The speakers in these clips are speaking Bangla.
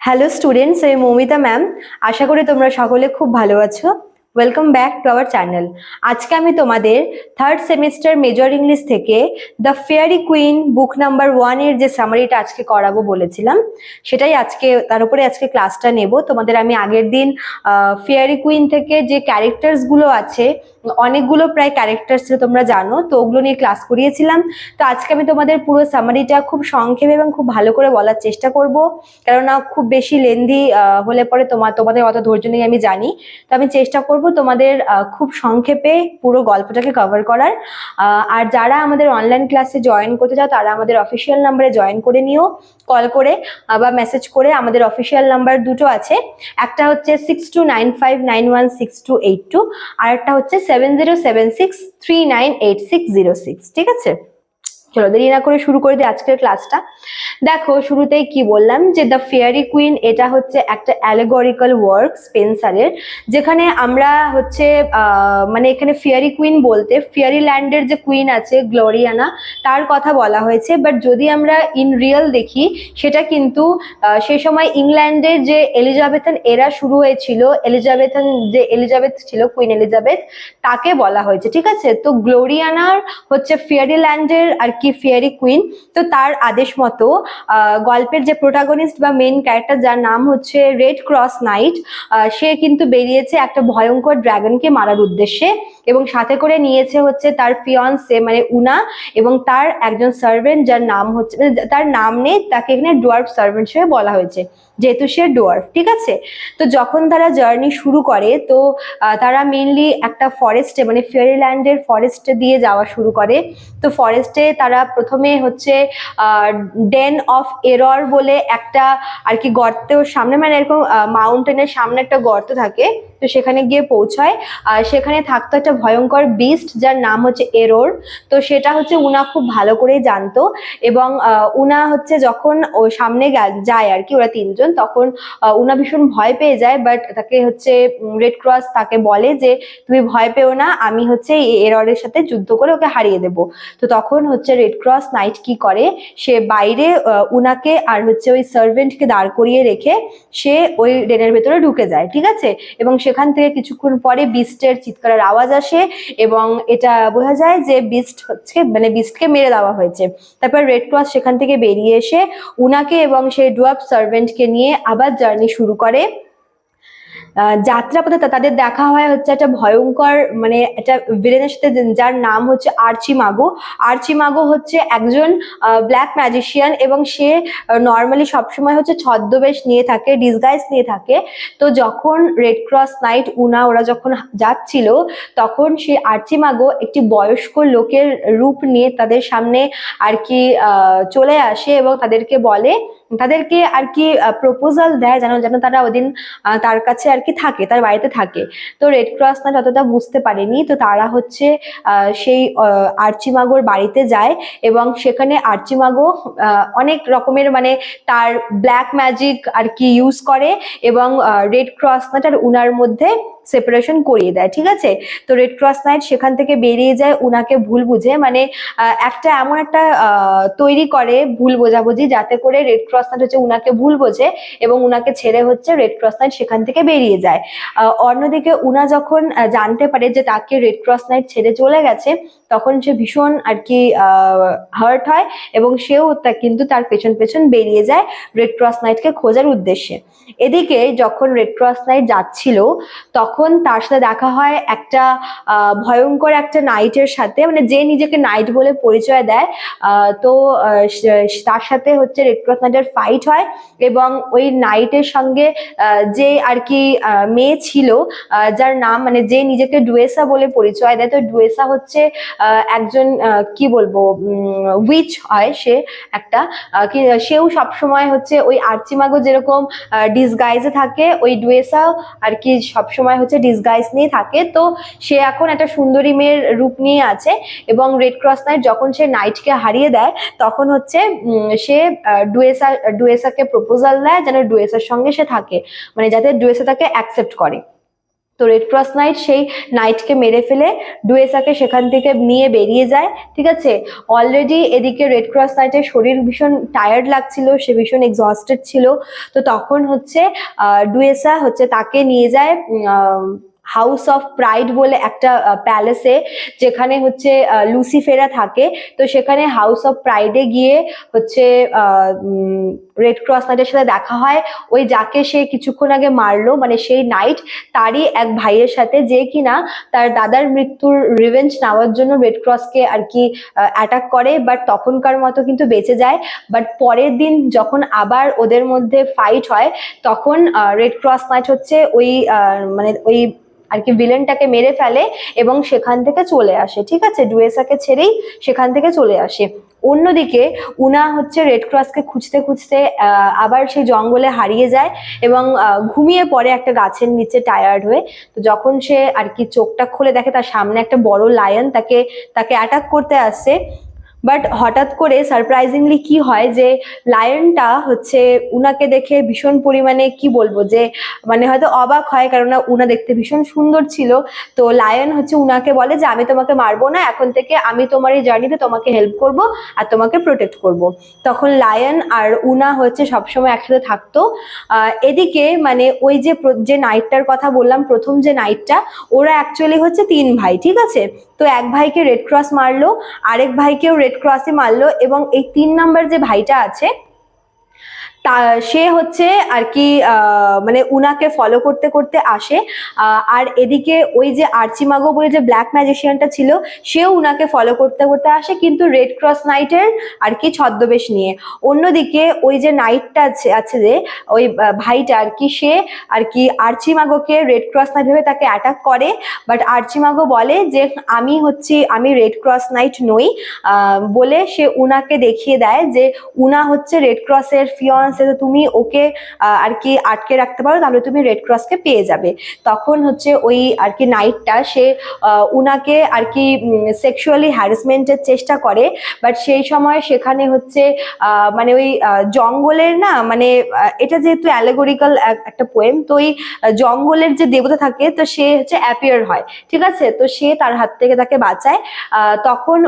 হ্যালো স্টুডেন্টস আমি মৌমিতা ম্যাম আশা করি তোমরা সকলে খুব ভালো আছো। Welcome back to our channel আজকে আমি তোমাদের থার্ড সেমিস্টার মেজর ইংলিশ থেকে the fairy queen book number ওয়ানের যে সামারিটা আজকে করাবো বলেছিলাম, সেটাই আজকে, তার উপরে আজকে ক্লাসটা নেব। তোমাদের আমি আগের দিন ফেয়ারি কুইন থেকে যে ক্যারেক্টার্সগুলো আছে, অনেকগুলো প্রায় ক্যারেক্টার ছিল তোমরা জানো, তো ওগুলো নিয়ে ক্লাস করিয়েছিলাম। তো আজকে আমি তোমাদের পুরো সামারিটা খুব সংক্ষেপে এবং খুব ভালো করে বলার চেষ্টা করব, কেননা খুব বেশি লেন্দি হলে পরে তোমার তোমাদের অত ধৈর্য নেই আমি জানি। তো আমি চেষ্টা করব তোমাদের খুব সংক্ষেপে পুরো গল্পটাকে কভার করার। আর যারা আমাদের অনলাইন ক্লাসে জয়েন করতে চাও, তারা আমাদের অফিসিয়াল নাম্বারে জয়েন করে নিও কল করে বা মেসেজ করে, আমাদের অফিসিয়াল নাম্বার দুটো আছে। একটা হচ্ছে six two nine five nine one six two eight two আর একটা হচ্ছে seven zero seven six three nine eight six zero six ঠিক আছে? চলো দেরি না করে শুরু করে দিই আজকের ক্লাসটা দেখো, শুরুতেই কি বললাম যে দ্য ফেয়ারি কুইন এটা হচ্ছে একটা অ্যালেগরিক্যাল ওয়ার্ক স্পেন্সারের যেখানে আমরা হচ্ছে মানে এখানে ফেয়ারি কুইন বলতে ফেয়ারি ল্যান্ডের যে কুইন আছে গ্লোরিয়ানা তার কথা বলা হয়েছে। বাট যদি আমরা ইন রিয়েল দেখি, সেটা কিন্তু সেই সময় ইংল্যান্ডের যে এলিজাবেথন এরা শুরু হয়েছিল এলিজাবেথন যে এলিজাবেথ ছিল কুইন এলিজাবেথ তাকে বলা হয়েছে, ঠিক আছে? তো গ্লোরিয়ানার হচ্ছে ফেয়ারি ল্যান্ডের আর কি ফেয়ারি কুইন তো তার আদেশ মতো গল্পের যে প্রোটাগনিস্ট বা মেন ক্যারেক্টার যার নাম হচ্ছে রেড ক্রস নাইট সে কিন্তু বেরিয়েছে একটা ভয়ঙ্কর ড্রাগনকে মারার উদ্দেশ্যে এবং সাথে করে নিয়েছে হচ্ছে তার ফিয়ন্সে মানে উনা এবং তার একজন সার্ভেন্ট যার নাম হচ্ছে মানে তার নাম নেই, তাকে এখানে ডোয়ার্ফ সার্ভেন্ট হিসেবে বলা হয়েছে, যেহেতু সে ডোয়ার্ফ ঠিক আছে? তো যখন তারা জার্নি শুরু করে, তো তারা মেনলি একটা ফরেস্টে মানে ফেয়ারিল্যান্ডের ফরেস্টে দিয়ে যাওয়া শুরু করে। তো ফরেস্টে তারা প্রথমে হচ্ছে ডেন অফ এরর বলে একটা আর কি গর্তের সামনে মানে এরকম মাউন্টেনের সামনে একটা গর্ত থাকে। তো সেখানে গিয়ে পৌঁছায়। আর সেখানে থাকতো একটা ভয়ঙ্কর বিস্ট যার নাম হচ্ছে এরোর। তো সেটা হচ্ছে উনা খুব ভালো করেই জানতো এবং উনা হচ্ছে যখন ও সামনে যায় আর কি ওরা তিনজন, তখন উনা ভীষণ ভয় পেয়ে যায় বাট তাকে হচ্ছে রেড ক্রস তাকে বলে যে, তুমি ভয় পেও না, আমি হচ্ছে এররের সাথে যুদ্ধ করে ওকে হারিয়ে দেব। তো তখন হচ্ছে রেড ক্রস নাইট কি করে, সে বাইরে উনাকে আর হচ্ছে ওই সার্ভেন্টকে দাঁড় করিয়ে রেখে সে ওই ডেনের ভেতরে ঢুকে যায়, ঠিক আছে? এবং সেখান থেকে কিছুক্ষণ পরে বিস্টের চিৎকারের আওয়াজ আসে এবং এটা বোঝা যায় যে বিস্ট হচ্ছে মানে বিস্টকে মেরে দেওয়া হয়েছে। তারপর রেড ক্রস সেখান থেকে বেরিয়ে এসে উনাকে এবং সেই ডুয়াব সার্ভেন্টকে নিয়ে আবার জার্নি শুরু করে। যাত্রাপথে তাদের দেখা হয় হচ্ছে একটা ভয়ঙ্কর মানে একটা ভিলেনের সাথে যার নাম হচ্ছে আর্চি মাগো আর্চি মাগো হচ্ছে একজন ব্ল্যাক ম্যাজিশিয়ান এবং সে নর্মালি সবসময় হচ্ছে ছদ্মবেশ নিয়ে থাকে ডিসগাইজ নিয়ে থাকে। তো যখন রেড ক্রস নাইট উনা, ওরা যখন যাচ্ছিল, তখন সে আর্চি মাগো একটি বয়স্ক লোকের রূপ নিয়ে তাদের সামনে আর কি চলে আসে এবং তাদেরকে বলে, তাদেরকে আর কি প্রপোজাল দেয় যেন যেন তারা ওদিন তার কাছে কি থাকে, তার বাড়িতে থাকে। তো রেড ক্রস না যতটা বুঝতে পারেনি, তো তারা হচ্ছে সেই আর্চিমাগোর বাড়িতে যায় এবং সেখানে আর্চিমাগো অনেক রকমের মানে তার ব্ল্যাক ম্যাজিক আর কি ইউজ করে এবং রেড ক্রস না তার উনার মধ্যে সেপারেশন করিয়ে দেয়, ঠিক আছে? তো রেড ক্রস নাইট সেখান থেকে বেরিয়ে যায়, উনাকে ভুল বুঝে মানে একটা এমন একটা তৈরি করে ভুল বোঝাবুঝি যাতে করে রেড ক্রস নাইট হচ্ছে উনাকে ভুল বোঝে এবং উনাকে ছেড়ে হচ্ছে রেড ক্রস নাইট সেখান থেকে বেরিয়ে যায়। অন্যদিকে উনা যখন জানতে পারে যে তাকে রেড ক্রস নাইট ছেড়ে চলে গেছে তখন সে ভীষণ আর কি হার্ট হয় এবং সেও কিন্তু তার পেছন পেছন বেরিয়ে যায় রেড ক্রস নাইটকে খোঁজার উদ্দেশ্যে। এদিকে যখন রেড ক্রস নাইট যাচ্ছিল, তখন তার সাথে দেখা হয় একটা ভয়ঙ্কর একটা নাইটের সাথে। মানে যে নিজেকে নাইট বলে পরিচয় দেয় তো তার সাথে হচ্ছে রেড ক্রস নাইটের ফাইট হয় এবং ওই নাইটের সঙ্গে যে আর কি মেয়ে ছিল যার নাম মানে যে নিজেকে ডুয়েসা বলে পরিচয় দেয়, তো ডুয়েসা হচ্ছে একজন কি বলব উইচ হয় সে একটা সেও সবসময় হচ্ছে ওই আর্চিমাগো যেরকম ডিসগাইজে থাকে, ওই ডুয়েসা আর কি সবসময় হচ্ছে ডিসগাইজ নিয়ে থাকে। তো সে এখন একটা সুন্দরী মেয়ের রূপ নিয়ে আছে এবং রেড ক্রস নাইট যখন সে নাইটকে হারিয়ে দেয়, তখন হচ্ছে সে ডুয়েসা, ডুয়েসাকে প্রপোজাল দেয় যেন ডুয়েসার সঙ্গে সে থাকে মানে যাতে ডুয়েসা তাকে অ্যাকসেপ্ট করে। তো রেড ক্রস নাইট সেই নাইটকে মেরে ফেলে ডুয়েসাকে সেখান থেকে নিয়ে বেরিয়ে যায়, ঠিক আছে? অলরেডি এদিকে রেড ক্রস নাইটের শরীর ভীষণ টায়ার্ড লাগছিল, সে ভীষণ এক্সস্টেড ছিল। তো তখন হচ্ছে ডুয়েসা হচ্ছে তাকে নিয়ে যায় হাউস অফ প্রাইড বলে একটা প্যালেসে যেখানে হচ্ছে লুসিফেরা থাকে। তো সেখানে হাউস অফ প্রাইডে গিয়ে হচ্ছে রেড ক্রস নাইটের সাথে দেখা হয়। ওই যাকে সে কিছুক্ষণ আগে মারলো মানে সেই নাইট তারই এক ভাইয়ের সাথে, যে কিনা তার দাদার মৃত্যুর রিভেঞ্জ নেওয়ার জন্য রেড ক্রসকে আর কি অ্যাটাক করে। বাট তখনকার মতো কিন্তু বেঁচে যায়। বাট পরের দিন যখন আবার ওদের মধ্যে ফাইট হয়, তখন রেড ক্রস নাইট হচ্ছে ওই মানে ওই আর কি ভিলেনটাকে মেরে ফেলে এবং সেখান থেকে চলে আসে, ঠিক আছে? ডুয়েসাকে ছেড়েই সেখান থেকে চলে আসে। অন্যদিকে উনা হচ্ছে রেড ক্রসকে খুঁজতে খুঁজতে আবার সেই জঙ্গলে হারিয়ে যায় এবং ঘুমিয়ে পড়ে একটা গাছের নিচে টায়ার্ড হয়ে। তো যখন সে আর কি চোখটা খুলে দেখে, তার সামনে একটা বড় লায়ন তাকে তাকে অ্যাটাক করতে আসছে বাট হঠাৎ করে সারপ্রাইজিংলি কি হয় যে লায়নটা হচ্ছে উনাকে দেখে ভীষণ পরিমাণে কি বলব যে মানে হয়তো অবাক হয় কারণ উনা দেখতে ভীষণ সুন্দর ছিল। তো লায়ন হচ্ছে উনাকে বলে যে, আমি তোমাকে মারবো না, এখন থেকে আমি তোমার এই জার্নিতে তোমাকে হেল্প করব আর তোমাকে প্রোটেক্ট করব। তখন লায়ন আর উনা হচ্ছে সবসময় একসাথে থাকতো। এদিকে মানে ওই যে যে নাইটটার কথা বললাম, প্রথম যে নাইটটা ওরা অ্যাকচুয়ালি হচ্ছে তিন ভাই, ঠিক আছে? তো এক ভাইকে রেড ক্রস মারলো, আরেক ভাইকেও রেড ক্রসই মারলো এবং এই তিন নাম্বার যে ভাইটা আছে সে হচ্ছে আর কি মানে উনাকে ফলো করতে করতে আসে। আর এদিকে ওই যে আর্চিমাগো বলে যে ব্ল্যাক ম্যাজিশিয়ানটা ছিল, সেও উনাকে ফলো করতে করতে আসে, কিন্তু রেড ক্রস নাইটের আর কি ছদ্মবেশ নিয়ে। অন্যদিকে ওই যে নাইটটা আছে আছে যে, ওই ভাইটা আর কি, সে আর কি আর্চিমাগোকে রেড ক্রস নাইট ভেবে তাকে অ্যাটাক করে। বাট আর্চিমাগো বলে যে, আমি হচ্ছি, আমি রেড ক্রস নাইট নই। বলে সে উনাকে দেখিয়ে দেয় যে, উনা হচ্ছে রেড ক্রসের ফিয়ন্সে তো তুমি ওকে আর কি আটকে রাখতে পারো, তাহলে তুমি রেড ক্রসকে পেয়ে যাবে। তখন হচ্ছে ওই আর কি নাইটটা সে উনাকে আর কি সেক্সুয়ালি হ্যারাসমেন্টের চেষ্টা করে বাট সেই সময় সেখানে হচ্ছে মানে ওই জঙ্গলের না মানে এটা যেহেতু অ্যালেগোরিক্যাল একটা পোয়েম তো ওই জঙ্গলের যে দেবতা থাকে, তো সে হচ্ছে অ্যাপিয়ার হয়, ঠিক আছে? তো সে তার হাত থেকে তাকে বাঁচায় তখন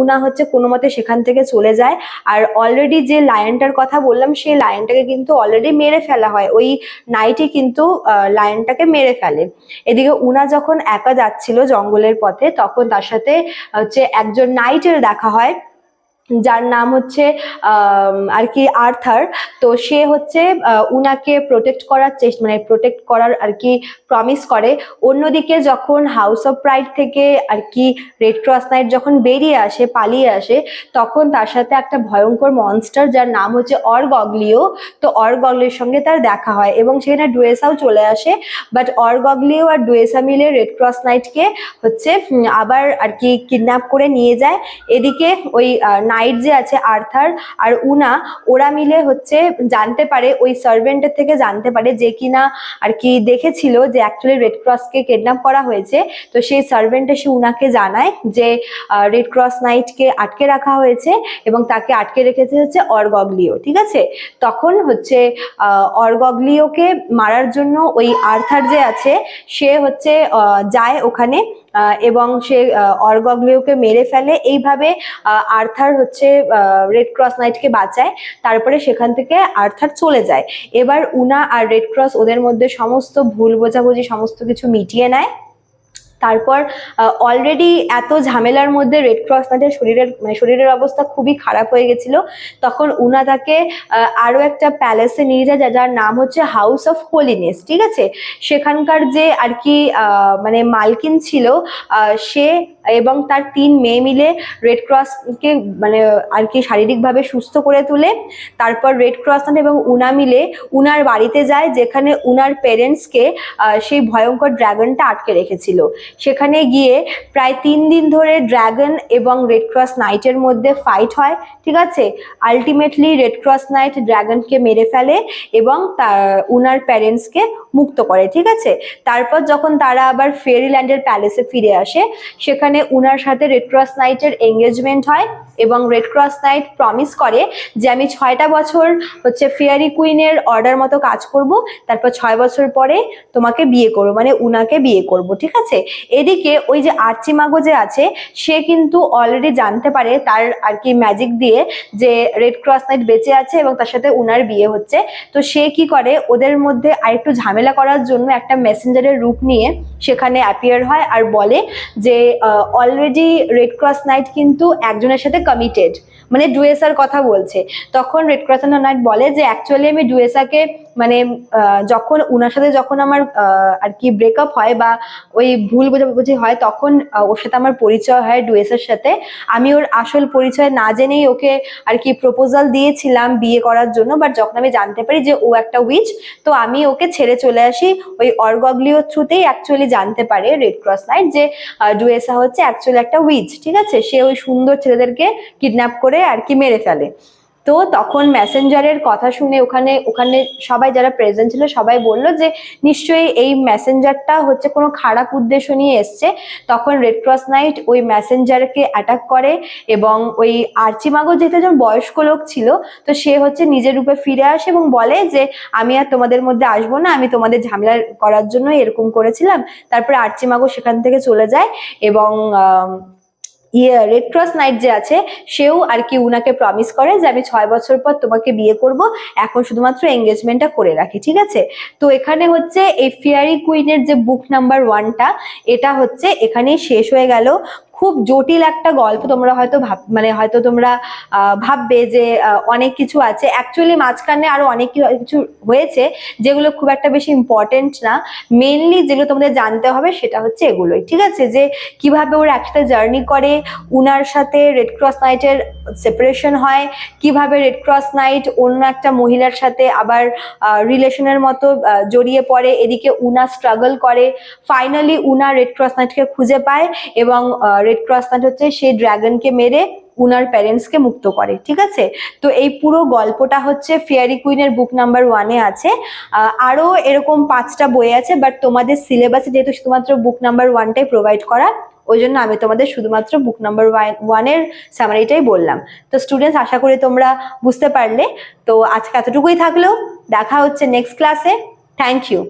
উনা হচ্ছে কোনো মতে সেখান থেকে চলে যায়, আর অলরেডি যে লায়নটার কথা বললাম, সেই লায়নটাকে কিন্তু অলরেডি মেরে ফেলা হয়। ওই নাইটে কিন্তু লায়নটাকে মেরে ফেলে। এদিকে উনা যখন একা যাচ্ছিল জঙ্গলের পথে, তখন তার সাথে, হচ্ছে একজন নাইটের দেখা হয়। যার নাম হচ্ছে আর কি আর্থার। তো সে হচ্ছে উনাকে প্রোটেক্ট করার চেষ্টা মানে প্রোটেক্ট করার আর কি প্রমিস করে। অন্যদিকে যখন হাউস অফ প্রাইড থেকে আর কি রেড ক্রস নাইট যখন বেরিয়ে আসে, পালিয়ে আসে, তখন তার সাথে একটা ভয়ঙ্কর মনস্টার যার নাম হচ্ছে অরগগলিও, তো অরগগলির সঙ্গে তার দেখা হয় এবং সেখানে ডুয়েসাও চলে আসে। বাট অরগগলিও আর ডুয়েসা মিলে রেড ক্রস নাইটকে হচ্ছে আবার আর কি কিডন্যাপ করে নিয়ে যায়। এদিকে ওই নাইট যে আছে আর্থার আর উনা ওরা মিলে হচ্ছে জানতে পারে, ওই সার্ভেন্টের থেকে জানতে পারে যে কিনা আর কি দেখেছিল যে অ্যাকচুয়ালি রেড ক্রসকে কিডন্যাপ করা হয়েছে। তো সেই সার্ভেন্ট এসে উনাকে জানায় যে রেড ক্রস নাইটকে আটকে রাখা হয়েছে এবং তাকে আটকে রেখেছে হচ্ছে অরগগলিও ঠিক আছে? তখন হচ্ছে অরগগলিওকে মারার জন্য ওই আর্থার যে আছে, সে হচ্ছে যায় ওখানে এবং সে অর্গগ্লিওকে মেরে ফেলে। এইভাবে আর্থার হচ্ছে রেড ক্রস নাইটকে বাঁচায়। তারপরে সেখান থেকে আর্থার চলে যায়। এবার উনা আর রেড ক্রস ওদের মধ্যে সমস্ত ভুল বোঝাবুঝি, সমস্ত কিছু মিটিয়ে নেয়। তারপর অলরেডি এত ঝামেলার মধ্যে রেড ক্রস তাদের শরীরের মানে শরীরের অবস্থা খুবই খারাপ হয়ে গেছিল। তখন উনা তাকে আরও একটা প্যালেসে নিয়ে যায় যার নাম হচ্ছে হাউস অফ হোলিনেস ঠিক আছে? সেখানকার যে আর কি মানে মালকিন ছিল সে এবং তার তিন মেয়ে মিলে রেড ক্রসকে মানে আর কি শারীরিকভাবে সুস্থ করে তুলে। তারপর রেড ক্রস এবং উনা মিলে উনার বাড়িতে যায়, যেখানে উনার পেরেন্টসকে সেই ভয়ঙ্কর ড্রাগনটা আটকে রেখেছিল। সেখানে গিয়ে প্রায় তিন দিন ধরে ড্রাগন এবং রেড ক্রস নাইটের মধ্যে ফাইট হয়, ঠিক আছে? আলটিমেটলি রেড ক্রস নাইট ড্রাগনকে মেরে ফেলে এবং তার উনার প্যারেন্টসকে মুক্ত করে, ঠিক আছে? তারপর যখন তারা আবার ফেরিল্যান্ডের প্যালেসে ফিরে আসে, সেখানে সেখানে উনার সাথে রেড ক্রস নাইটের এঙ্গেজমেন্ট হয় এবং রেড ক্রস নাইট প্রমিস করে যে আমি ছয়টা বছর হচ্ছে ফেয়ারি কুইনের অর্ডার মতো কাজ করব, তারপর ছয় বছর পরে তোমাকে বিয়ে করব মানে উনাকে বিয়ে করব, ঠিক আছে? এদিকে ওই যে আর্চিমাগো যে আছে, সে কিন্তু অলরেডি জানতে পারে তার আর কি ম্যাজিক দিয়ে যে রেড ক্রস নাইট বেঁচে আছে এবং তার সাথে উনার বিয়ে হচ্ছে। তো সে কি করে? ওদের মধ্যে আরেকটু ঝামেলা করার জন্য একটা মেসেঞ্জারের রূপ নিয়ে সেখানে অ্যাপিয়ার হয় আর বলে যে অলরেডি রেড ক্রস নাইট কিন্তু একজনের সাথে কমিটেড মানে ডুয়েসার কথা বলছে। তখন রেড ক্রস নাইট বলে যে অ্যাকচুয়ালি আমি ডুয়েসাকে মানে যখন ওনার সাথে যখন আমার আর কি ব্রেকআপ হয় বা ওই ভুল বোঝাবুঝি হয়, তখন ওর সাথে আমার পরিচয় হয় ডুয়েসের সাথে। আমি ওর আসল পরিচয় না জেনেই ওকে আর কি প্রপোজাল দিয়েছিলাম বিয়ে করার জন্য বাট যখন আমি জানতে পারি যে ও একটা উইচ তো আমি ওকে ছেড়ে চলে আসি। ওই অর্গগ্লিও থ্রুতেই অ্যাকচুয়ালি জানতে পারে রেড ক্রস নাইট যে ডুয়েসা হচ্ছে অ্যাকচুয়ালি একটা উইচ ঠিক আছে? সে ওই সুন্দর ছেলেদেরকে কিডন্যাপ করে আর কি মেরে ফেলে। তো তখন মেসেঞ্জারের কথা শুনে ওখানে ওখানে সবাই যারা প্রেজেন্ট ছিল সবাই বলল যে, নিশ্চয়ই এই মেসেঞ্জারটা হচ্ছে কোনো খারাপ উদ্দেশ্য নিয়ে এসছে। তখন রেড ক্রস নাইট ওই মেসেঞ্জারকে অ্যাটাক করে এবং ওই আর্চিমাগো যেহেতু একজন বয়স্ক লোক ছিল, তো সে হচ্ছে নিজের রূপে ফিরে আসে এবং বলে যে, আমি আর তোমাদের মধ্যে আসব না, আমি তোমাদের ঝামেলা করার জন্য এরকম করেছিলাম। তারপরে আর্চিমাগো সেখান থেকে চলে যায় এবং ইয়ে রেড ক্রস নাইট যে আছে, সেও আর কি উনাকে প্রমিস করে যে আমি ছয় বছর পর তোমাকে বিয়ে করব। এখন শুধুমাত্র এঙ্গেজমেন্টটা করে রাখি, ঠিক আছে? তো এখানে হচ্ছে এই ফিয়ারি কুইনের যে বুক নাম্বার ওয়ানটা এটা হচ্ছে এখানেই শেষ হয়ে গেল। খুব জটিল একটা গল্প তোমরা হয়তো ভাব মানে হয়তো তোমরা ভাববে যে অনেক কিছু আছে। অ্যাকচুয়ালি মাঝখানে আরও অনেক কিছু হয়েছে যেগুলো খুব একটা বেশি ইম্পর্টেন্ট না। মেনলি যেগুলো তোমাদের জানতে হবে সেটা হচ্ছে এগুলোই, ঠিক আছে? যে কীভাবে ওরা একটা জার্নি করে, উনার সাথে রেড ক্রস নাইটের সেপারেশন হয়, কীভাবে রেড ক্রস নাইট অন্য একটা মহিলার সাথে আবার রিলেশনের মতো জড়িয়ে পড়ে, এদিকে উনা স্ট্রাগল করে। ফাইনালি উনা রেড ক্রস নাইটকে খুঁজে পায় এবং রেড ক্রস নাইট হচ্ছে সেই ড্রাগনকে মেরে উনার প্যারেন্টসকে মুক্ত করে ঠিক আছে? তো এই পুরো গল্পটা হচ্ছে ফেয়ারি কুইনের বুক নাম্বার ওয়ানে আছে। আহ, আরও এরকম পাঁচটা বই আছে বাট তোমাদের সিলেবাসে যেহেতু শুধুমাত্র বুক নাম্বার ওয়ানটাই প্রোভাইড করা ওই জন্য আমি তোমাদের শুধুমাত্র বুক নাম্বার ওয়ানের সামারিটাই বললাম। তো স্টুডেন্টস আশা করি তোমরা বুঝতে পারলে। তো আজকে এতটুকুই থাকলেও দেখা হচ্ছে নেক্সট ক্লাসে থ্যাংক ইউ